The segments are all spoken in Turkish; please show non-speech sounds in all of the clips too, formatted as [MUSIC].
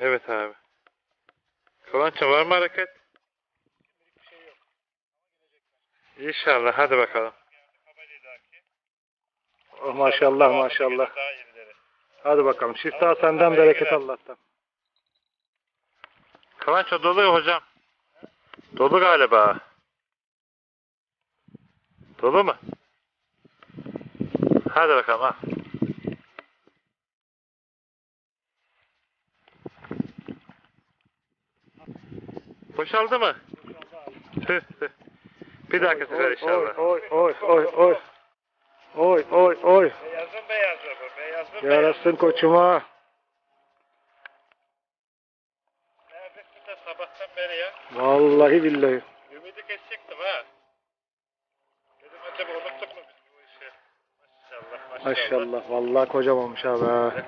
Evet abi. Kıvanç'ım var mı hareket? İnşallah hadi bakalım. Oh, maşallah maşallah. Hadi bakalım. Şifa senden bereket Allah'tan. Kıvanç o dolu hocam. Dolu galiba. Dolu mu? Hadi bakalım ha. Boşaldı mı? Tüh, tüh. Bir dahaki sefer Oy inşallah. oy oy oy oy. Oy oy oy. Beyazın beyazı bu. Beyazın Yarasın koçuma. Neredesin de sabahtan beri ya? Vallahi billahi. Ümidi kesecektim ha. Dedim acaba unuttuk mu biz bu işi? Maşallah maşallah. Maşallah. Vallahi kocam olmuş abi ha. Abi.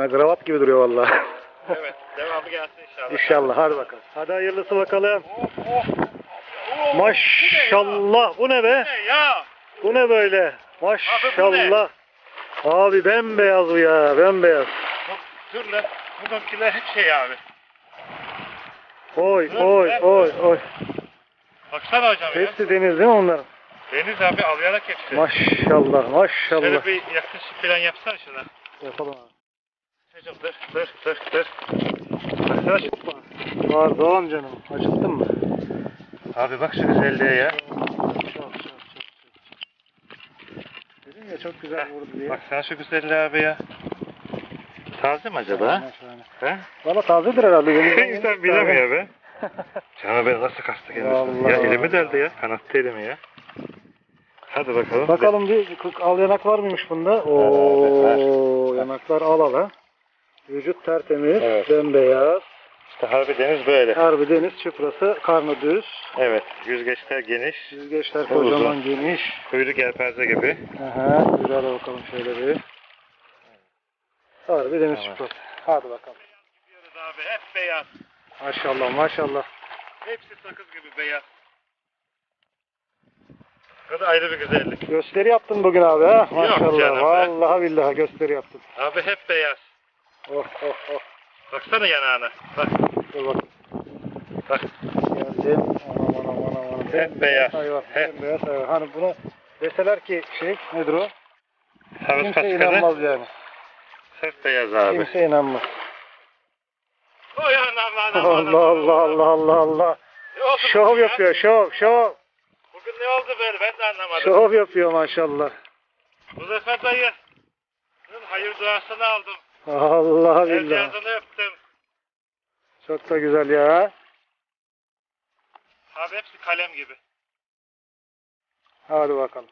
ha kravat gibi duruyor vallahi. [LAUGHS] Evet devamı gelsin inşallah. İnşallah hadi bakalım. Hadi hayırlısı bakalım. Maşallah. Bu ne be? Ne ya? Bu ne böyle? Maşallah. Abi bembeyaz bu ya. Bembeyaz. Dur lan. Bugünküler hep şey abi. Oy oy oy oy. Baksana hocam ya. Hepsi deniz değil mi onların? Deniz abi alyarak hepsi. Maşallah maşallah. Şöyle bir yaklaşık falan yapsana şuna. Yapalım abi. Çocuğum dur dur dur dur. Baksana şu. Pardon canım. Acıttın mı? Abi bak şu güzelliğe ya. Çok çok çok. Dedim ya çok güzel vurdu diye. Baksana şu güzelliğe abi ya. Taze mi acaba? He? Valla tazedir herhalde. [LAUGHS] İnsan bilemiyor be. [LAUGHS] Canım beni nasıl kastı kendisi. Vallahi. Ya elimi deldi ya. Kanattı elimi ya. Hadi bakalım. Bakalım bir al yanak var mıymış bunda? Oo yanaklar al ala. Vücut tertemiz, Evet. bembeyaz. İşte harbi deniz böyle. Harbi deniz çıprası, karnı düz. Evet. Yüzgeçler geniş. Yüzgeçler Uzun. kocaman geniş. Kuyruk yelpaze gibi. Aha, ara bakalım şöyle bir. Harbi deniz Tamam. çıprası. Hadi bakalım. Gidiyoruz abi. Hep beyaz. Maşallah maşallah. Hepsi sakız gibi beyaz. Bu da ayrı bir güzellik. Gösteri yaptın bugün abi ha? Maşallah. canım be. Vallahi billahi gösteri yaptın. Abi hep beyaz. Oh oh oh. Baksana yanağına. Bak Dur bak. bak. Geldim. Anam anam anam anam. Hep beyaz. Hayvan. Hep. Beyaz hayvan. Hani buna deseler ki şey nedir o? Havuz Kimse kaskını. inanmaz yani. Hep beyaz abi. Kimse inanmaz. Oy anam anam anam. Allah Allah Allah Allah Allah. Şov yapıyor şov şov. Bugün ne oldu böyle ben de anlamadım. Şov yapıyor maşallah. Muzaffer dayı. Hayır duasını aldım. Allah billah. öptüm. Çok da güzel ya. Abi hepsi kalem gibi. Hadi bakalım.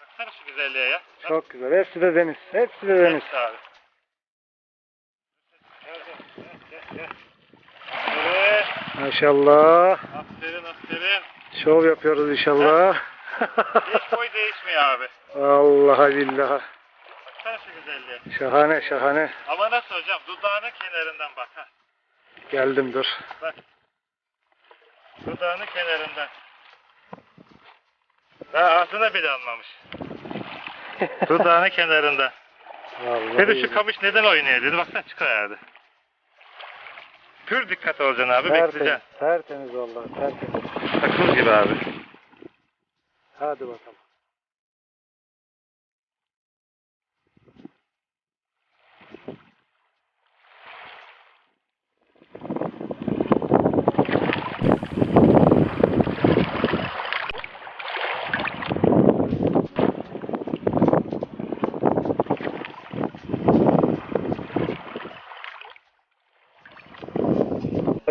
Baksana şu güzelliğe ya. Çok güzel. Hepsi de deniz. Hepsi de deniz. hepsi abi. Gel gel gel gel. Aferin. Maşallah. Aferin aferin. Şov yapıyoruz inşallah. Hiç boy değişmiyor abi. [LAUGHS] Allah billah. Şahane şahane. Ama nasıl hocam? Dudağının kenarından bak ha. Geldim dur. Bak. Dudağının kenarından. Daha ağzına bile almamış. [LAUGHS] Dudağının kenarında. Vallahi Dedi şu kamış neden oynuyor dedi. Baksana çıkıverdi. Pür dikkat olacaksın abi tertemiz, bekleyeceksin. tertemiz vallahi tertemiz. Takıl gibi abi. Hadi bakalım.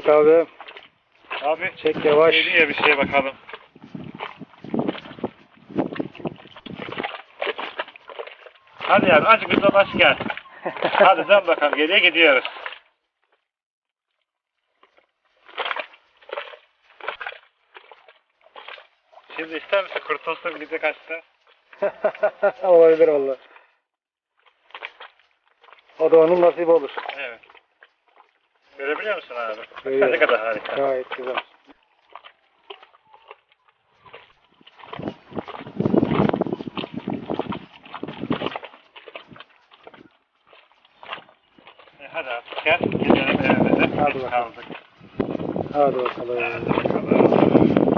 Bak abi Abi çek yavaş. geliyor bir şeye bakalım. Hadi yani azıcık bir dolaş gel. [LAUGHS] Hadi dön bakalım geriye gidiyoruz. Şimdi ister misin kurtulsun bize kaçtı? [LAUGHS] Olabilir valla. O da onun nasibi olur. Evet. Görebiliyor musun abi? Görüyorum. Ne kadar harika. Gayet güzel. E, Hadi artık gel. Gidelim evimize. Hadi bakalım. Kaldık. Hadi bakalım. Hadi bakalım.